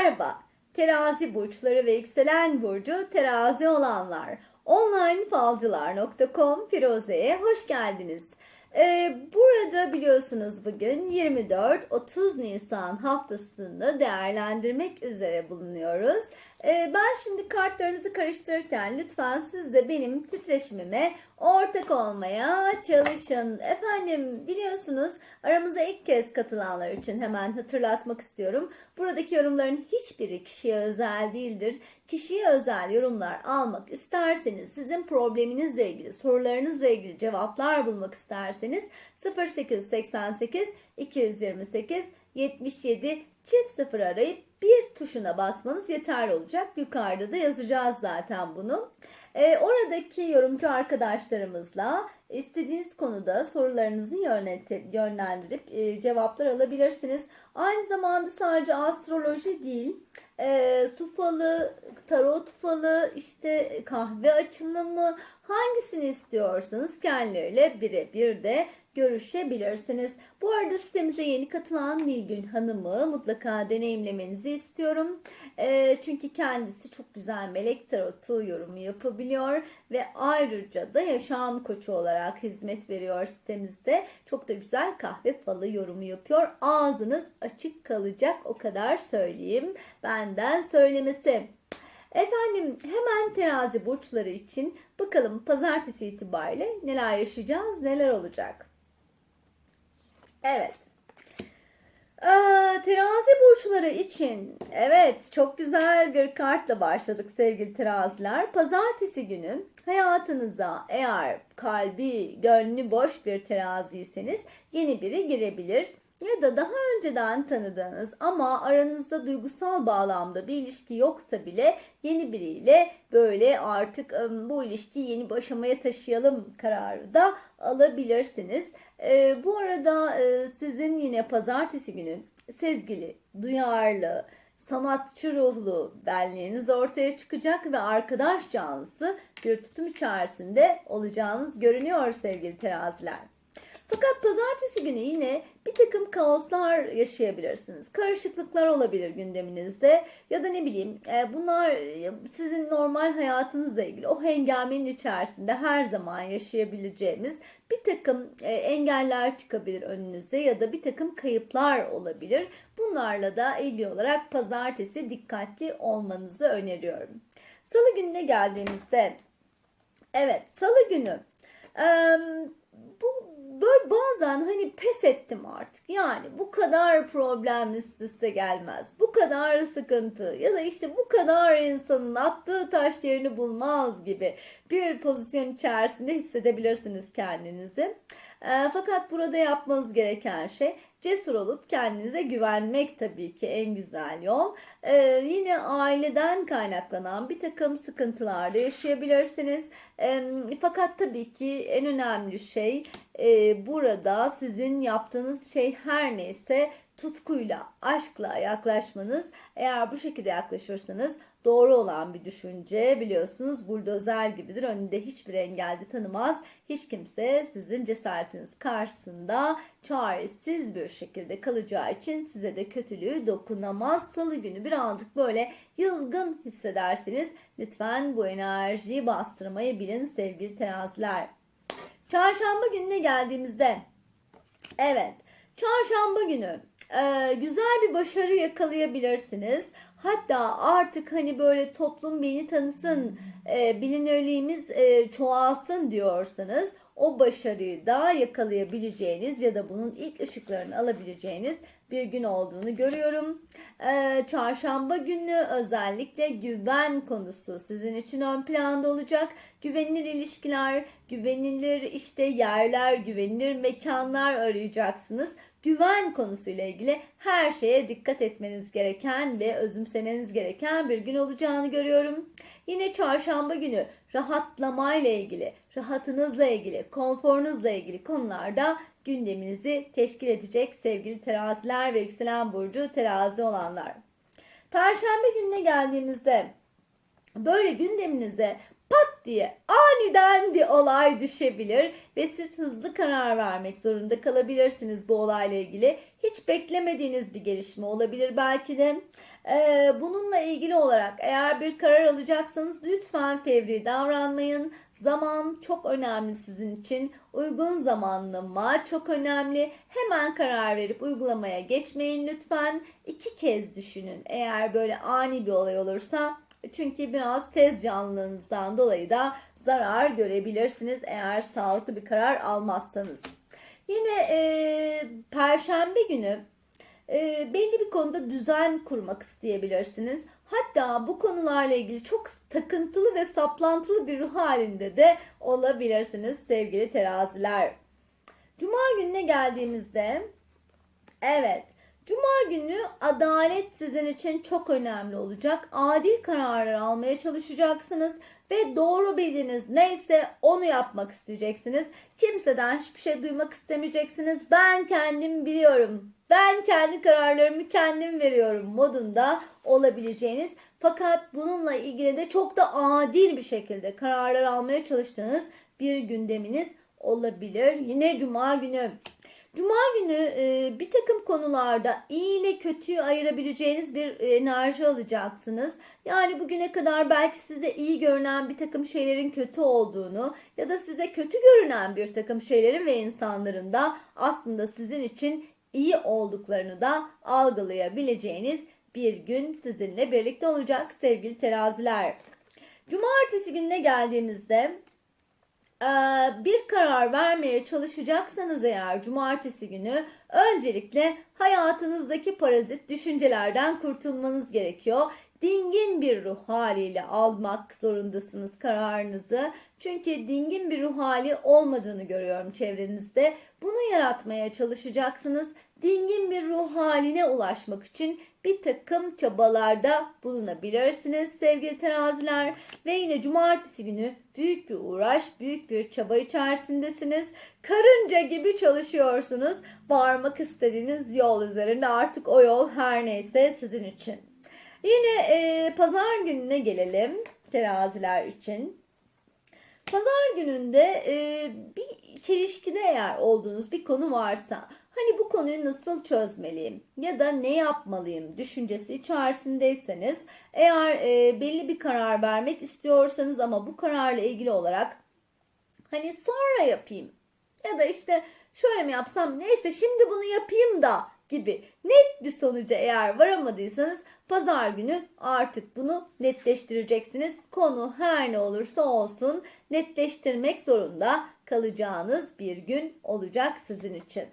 Merhaba, terazi burçları ve yükselen burcu terazi olanlar. Onlinefalcılar.com Firuze'ye hoş geldiniz. Ee, burada biliyorsunuz bugün 24-30 Nisan haftasını değerlendirmek üzere bulunuyoruz. Ee, ben şimdi kartlarınızı karıştırırken lütfen siz de benim titreşimime ortak olmaya çalışın. Efendim biliyorsunuz aramıza ilk kez katılanlar için hemen hatırlatmak istiyorum. Buradaki yorumların hiçbiri kişiye özel değildir. Kişiye özel yorumlar almak isterseniz, sizin probleminizle ilgili, sorularınızla ilgili cevaplar bulmak isterseniz 0888 228 77 çift sıfır arayıp bir tuşuna basmanız yeterli olacak. Yukarıda da yazacağız zaten bunu. Ee, oradaki yorumcu arkadaşlarımızla istediğiniz konuda sorularınızı yönetip, yönlendirip e, cevaplar alabilirsiniz. Aynı zamanda sadece astroloji değil, e, su falı, tarot falı, işte kahve açılımı hangisini istiyorsanız kendileriyle birebir de görüşebilirsiniz. Bu arada sitemize yeni katılan Nilgün Hanım'ı mutlaka deneyimlemenizi istiyorum. E, çünkü kendisi çok güzel melek tarotu yorumu yapabiliyor ve ayrıca da yaşam koçu olarak hizmet veriyor sitemizde. Çok da güzel kahve falı yorumu yapıyor. Ağzınız açık kalacak o kadar söyleyeyim. Benden söylemesi. Efendim hemen terazi burçları için bakalım pazartesi itibariyle neler yaşayacağız, neler olacak. Evet. Terazi burçları için evet çok güzel bir kartla başladık sevgili teraziler. Pazartesi günü hayatınıza eğer kalbi, gönlü boş bir teraziyseniz yeni biri girebilir. Ya da daha önceden tanıdığınız ama aranızda duygusal bağlamda bir ilişki yoksa bile yeni biriyle böyle artık bu ilişkiyi yeni bir aşamaya taşıyalım kararı da alabilirsiniz. E, bu arada e, sizin yine pazartesi günü sezgili, duyarlı, sanatçı ruhlu benliğiniz ortaya çıkacak ve arkadaş canlısı bir tutum içerisinde olacağınız görünüyor sevgili teraziler. Fakat pazartesi günü yine bir takım kaoslar yaşayabilirsiniz. Karışıklıklar olabilir gündeminizde ya da ne bileyim e, bunlar sizin normal hayatınızla ilgili o hengamenin içerisinde her zaman yaşayabileceğimiz bir takım e, engeller çıkabilir önünüze ya da bir takım kayıplar olabilir. Bunlarla da ilgili olarak pazartesi dikkatli olmanızı öneriyorum. Salı gününe geldiğimizde evet salı günü bu böyle bazen hani pes ettim artık. Yani bu kadar problem üst üste gelmez. Bu kadar sıkıntı ya da işte bu kadar insanın attığı taş yerini bulmaz gibi bir pozisyon içerisinde hissedebilirsiniz kendinizi. Fakat burada yapmanız gereken şey cesur olup kendinize güvenmek tabii ki en güzel yol. E, yine aileden kaynaklanan bir takım sıkıntılar da yaşayabilirsiniz. E, fakat tabii ki en önemli şey e, burada sizin yaptığınız şey her neyse tutkuyla, aşkla yaklaşmanız. Eğer bu şekilde yaklaşırsanız doğru olan bir düşünce biliyorsunuz buldozer gibidir. Önünde hiçbir engel de tanımaz. Hiç kimse sizin cesaretiniz karşısında çaresiz bir şekilde kalacağı için size de kötülüğü dokunamaz. Salı günü birazcık böyle yılgın hissederseniz lütfen bu enerjiyi bastırmayı bilin sevgili teraziler. Çarşamba gününe geldiğimizde evet çarşamba günü güzel bir başarı yakalayabilirsiniz. Hatta artık hani böyle toplum beni tanısın, bilinirliğimiz çoğalsın diyorsanız o başarıyı da yakalayabileceğiniz ya da bunun ilk ışıklarını alabileceğiniz bir gün olduğunu görüyorum. Çarşamba günü özellikle güven konusu sizin için ön planda olacak. Güvenilir ilişkiler, güvenilir işte yerler, güvenilir mekanlar arayacaksınız güven konusuyla ilgili her şeye dikkat etmeniz gereken ve özümsemeniz gereken bir gün olacağını görüyorum. Yine çarşamba günü rahatlamayla ilgili, rahatınızla ilgili, konforunuzla ilgili konularda gündeminizi teşkil edecek sevgili teraziler ve yükselen burcu terazi olanlar. Perşembe gününe geldiğimizde böyle gündeminize pat diye aniden bir olay düşebilir ve siz hızlı karar vermek zorunda kalabilirsiniz bu olayla ilgili. Hiç beklemediğiniz bir gelişme olabilir belki de. Ee, bununla ilgili olarak eğer bir karar alacaksanız lütfen fevri davranmayın. Zaman çok önemli sizin için. Uygun zamanlama çok önemli. Hemen karar verip uygulamaya geçmeyin lütfen. İki kez düşünün eğer böyle ani bir olay olursa. Çünkü biraz tez canlılığınızdan dolayı da zarar görebilirsiniz eğer sağlıklı bir karar almazsanız. Yine e, Perşembe günü e, belli bir konuda düzen kurmak isteyebilirsiniz. Hatta bu konularla ilgili çok takıntılı ve saplantılı bir ruh halinde de olabilirsiniz sevgili teraziler. Cuma gününe geldiğimizde evet Cuma günü adalet sizin için çok önemli olacak. Adil kararlar almaya çalışacaksınız ve doğru bildiğiniz neyse onu yapmak isteyeceksiniz. Kimseden hiçbir şey duymak istemeyeceksiniz. Ben kendim biliyorum. Ben kendi kararlarımı kendim veriyorum modunda olabileceğiniz fakat bununla ilgili de çok da adil bir şekilde kararlar almaya çalıştığınız bir gündeminiz olabilir. Yine cuma günü. Cuma günü e, bir takım konularda iyi ile kötüyü ayırabileceğiniz bir enerji alacaksınız. Yani bugüne kadar belki size iyi görünen bir takım şeylerin kötü olduğunu ya da size kötü görünen bir takım şeylerin ve insanların da aslında sizin için iyi olduklarını da algılayabileceğiniz bir gün sizinle birlikte olacak sevgili teraziler. Cumartesi gününe geldiğimizde bir karar vermeye çalışacaksanız eğer cumartesi günü öncelikle hayatınızdaki parazit düşüncelerden kurtulmanız gerekiyor. Dingin bir ruh haliyle almak zorundasınız kararınızı. Çünkü dingin bir ruh hali olmadığını görüyorum çevrenizde. Bunu yaratmaya çalışacaksınız. Dingin bir ruh haline ulaşmak için bir takım çabalarda bulunabilirsiniz sevgili teraziler. Ve yine cumartesi günü büyük bir uğraş, büyük bir çaba içerisindesiniz. Karınca gibi çalışıyorsunuz. Varmak istediğiniz yol üzerinde artık o yol her neyse sizin için. Yine e, pazar gününe gelelim teraziler için. Pazar gününde e, bir çelişkide eğer olduğunuz bir konu varsa Hani bu konuyu nasıl çözmeliyim ya da ne yapmalıyım düşüncesi içerisindeyseniz eğer e, belli bir karar vermek istiyorsanız ama bu kararla ilgili olarak hani sonra yapayım ya da işte şöyle mi yapsam neyse şimdi bunu yapayım da gibi net bir sonuca eğer varamadıysanız pazar günü artık bunu netleştireceksiniz. Konu her ne olursa olsun netleştirmek zorunda kalacağınız bir gün olacak sizin için.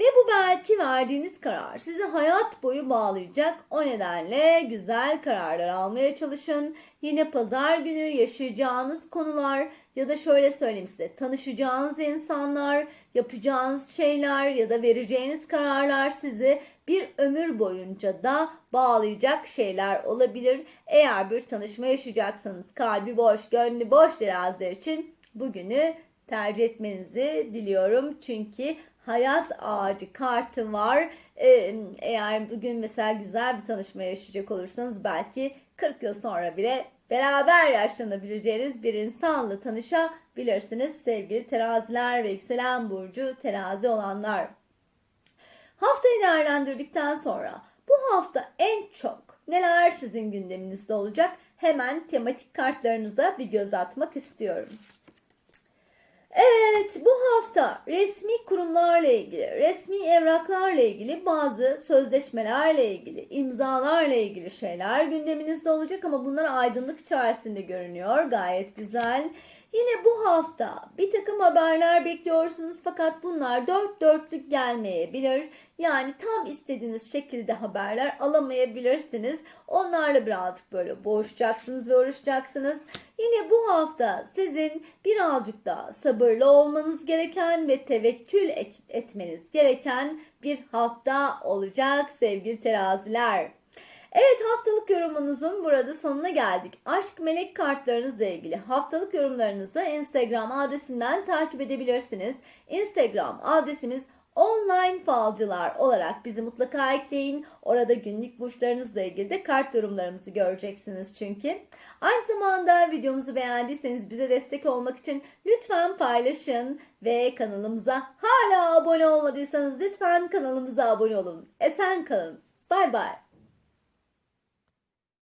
Ve bu belki verdiğiniz karar sizi hayat boyu bağlayacak. O nedenle güzel kararlar almaya çalışın. Yine pazar günü yaşayacağınız konular ya da şöyle söyleyeyim size tanışacağınız insanlar, yapacağınız şeyler ya da vereceğiniz kararlar sizi bir ömür boyunca da bağlayacak şeyler olabilir. Eğer bir tanışma yaşayacaksanız kalbi boş, gönlü boş teraziler için bugünü tercih etmenizi diliyorum. Çünkü hayat ağacı kartı var. Ee, eğer bugün mesela güzel bir tanışma yaşayacak olursanız belki 40 yıl sonra bile beraber yaşlanabileceğiniz bir insanla tanışabilirsiniz sevgili teraziler ve yükselen burcu terazi olanlar. Haftayı değerlendirdikten sonra bu hafta en çok neler sizin gündeminizde olacak? Hemen tematik kartlarınıza bir göz atmak istiyorum. Evet bu hafta resmi kurumlarla ilgili, resmi evraklarla ilgili bazı sözleşmelerle ilgili, imzalarla ilgili şeyler gündeminizde olacak ama bunlar aydınlık içerisinde görünüyor. Gayet güzel. Yine bu hafta bir takım haberler bekliyorsunuz fakat bunlar dört dörtlük gelmeyebilir. Yani tam istediğiniz şekilde haberler alamayabilirsiniz. Onlarla birazcık böyle boğuşacaksınız ve uğraşacaksınız. Yine bu hafta sizin birazcık daha sabırlı olmanız gereken ve tevekkül etmeniz gereken bir hafta olacak sevgili teraziler. Evet haftalık yorumunuzun burada sonuna geldik. Aşk melek kartlarınızla ilgili haftalık yorumlarınızı Instagram adresinden takip edebilirsiniz. Instagram adresimiz online falcılar olarak bizi mutlaka ekleyin. Orada günlük burçlarınızla ilgili de kart yorumlarımızı göreceksiniz çünkü. Aynı zamanda videomuzu beğendiyseniz bize destek olmak için lütfen paylaşın ve kanalımıza hala abone olmadıysanız lütfen kanalımıza abone olun. Esen kalın. Bay bay.